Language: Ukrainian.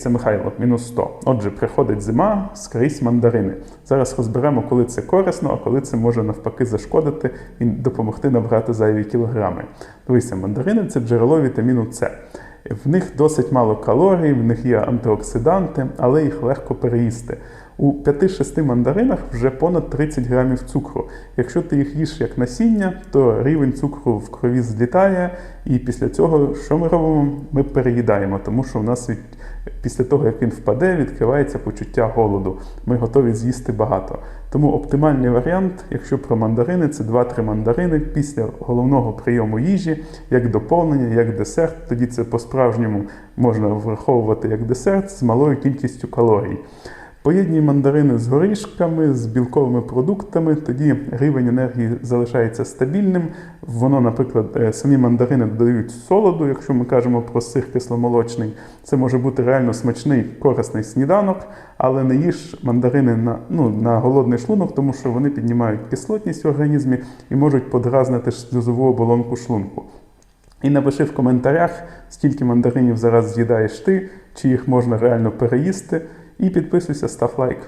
це Михайло, мінус 100. Отже, приходить зима, скрізь мандарини. Зараз розберемо, коли це корисно, а коли це може навпаки зашкодити і допомогти набрати зайві кілограми. Дивися, мандарини це джерело вітаміну С. В них досить мало калорій, в них є антиоксиданти, але їх легко переїсти. У 5-6 мандаринах вже понад 30 грамів цукру. Якщо ти їх їш як насіння, то рівень цукру в крові злітає, і після цього що ми робимо? Ми переїдаємо, тому що у нас від... після того, як він впаде, відкривається почуття голоду. Ми готові з'їсти багато. Тому оптимальний варіант, якщо про мандарини, це 2-3 мандарини після головного прийому їжі, як доповнення, як десерт. Тоді це по-справжньому можна враховувати як десерт з малою кількістю калорій. Поєдній мандарини з горішками, з білковими продуктами, тоді рівень енергії залишається стабільним. Воно, наприклад, е, самі мандарини додають солоду, якщо ми кажемо про сир кисломолочний. Це може бути реально смачний, корисний сніданок, але не їж мандарини на, ну, на голодний шлунок, тому що вони піднімають кислотність в організмі і можуть подразнити сльозову оболонку шлунку. І напиши в коментарях, скільки мандаринів зараз з'їдаєш ти, чи їх можна реально переїсти. І підписуйся, став лайк.